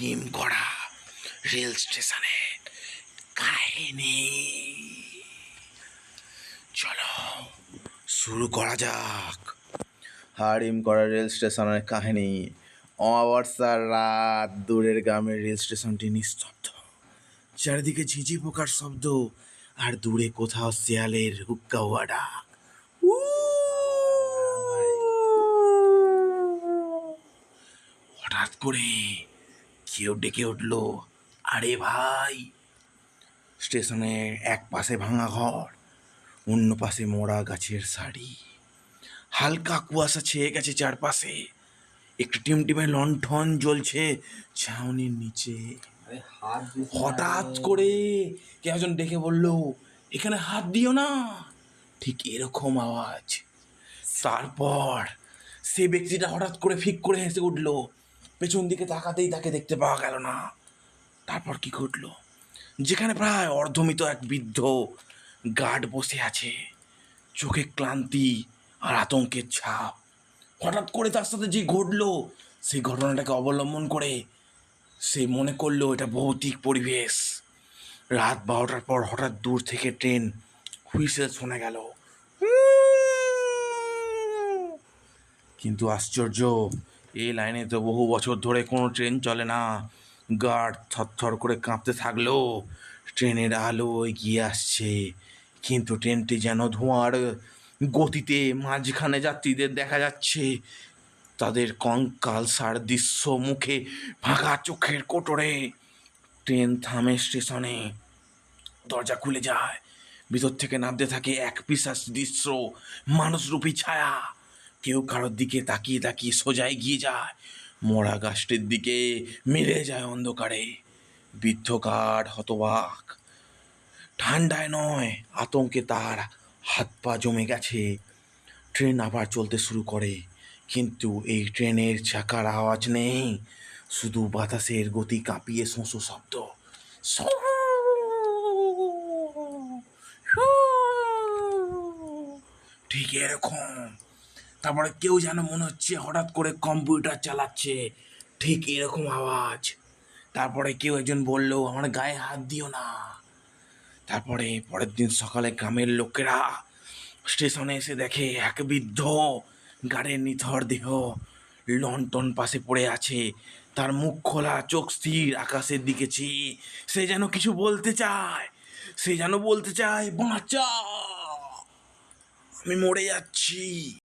হিম করা রেল স্টেশনে। কাহিনী। চলো, শুরু করা যাক। হারিম করা রেল স্টেশনের কাহিনী। অমাবস্যার রাত, দূরের গ্রামের রেল স্টেশনটি নিস্তব্ধ। চারিদিকে ঝিঝি পোকার শব্দ, আর দূরে কোথাও শেয়ালের হুক্কা হওয়া ডাক। হঠাৎ করে কেউ ডেকে উঠল আরে ভাই! স্টেশনের এক পাশে ভাঙা ঘর অন্য পাশে মোড়া গাছের শাড়ি হালকা কুয়াশা ছেয়ে গেছে চারপাশে। একটু টিমটিমে লণ্ঠন জ্বলছে ছাউনির নিচে। হঠাৎ করে কে একজন ডেকে বলল এখানে হাত দিও না। ঠিক এরকম আওয়াজ। তারপর সে ব্যক্তিটা হঠাৎ করে ফিক করে হেসে উঠল পেছন দিকে তাকাতেই তাকে দেখতে পাওয়া গেল না। তারপর কি ঘটলো? যেখানে প্রায় অর্ধমিত এক বৃদ্ধ গার্ড বসে আছে। চোখে ক্লান্তি আর আতঙ্কের ছাপ। হঠাৎ করে তার সাথে যে ঘটলো, সেই ঘটনাটাকে অবলম্বন করে সে মনে করল এটা ভৌতিক পরিবেশ। রাত বারোটার পর হঠাৎ দূর থেকে ট্রেন হুইসেল শোনা গেল। কিন্তু আশ্চর্য এই লাইনে তো বহু বছর ধরে কোনো ট্রেন চলে না। গার্ড থরথর করে কাঁপতে থাকল ট্রেনের আলো এগিয়ে আসছে। কিন্তু ট্রেনটি যেন ধোঁয়ার গতিতে মাঝখানে যাত্রীদের দেখা যাচ্ছে। তাদের কঙ্কাল সার দৃশ্য মুখে ফাঁকা চোখের কোটরে। ট্রেন থামে স্টেশনে। দরজা খুলে যায়। ভিতর থেকে নামতে থাকে এক পিসাস দৃশ্য, মানুষরূপী ছায়া। কেউ কারোর দিকে তাকিয়ে তাকিয়ে সোজা এগিয়ে যায়। মরা গাছটির দিকে মিলে যায় অন্ধকারে। বৃদ্ধ কাঠ হতবাক। ঠান্ডায় নয়, আতঙ্কে তার হাত পা জমে গেছে। ট্রেন আবার চলতে শুরু করে, কিন্তু এই ট্রেনের চাকার আওয়াজ নেই। শুধু বাতাসের গতি কাঁপিয়ে শোঁসো শব্দ। ঠিক এরকম। তারপরে কেউ যেন মনে হচ্ছে হঠাৎ করে কম্পিউটার চালাচ্ছে। ঠিক এরকম আওয়াজ। তারপরে কেউ একজন বলল, আমার গায়ে হাত দিও না। তারপরে পরের দিন সকালে গ্রামের লোকেরা স্টেশনে এসে দেখে, এক বৃদ্ধ গাড়ির নিথর দেহ লন্ঠন পাশে পড়ে আছে। তার মুখ খোলা, চোখ স্থির, আকাশের দিকে চেয়ে। সে যেন কিছু বলতে চায়। সে যেন বলতে চায় বাঁচা আমি মরে যাচ্ছি।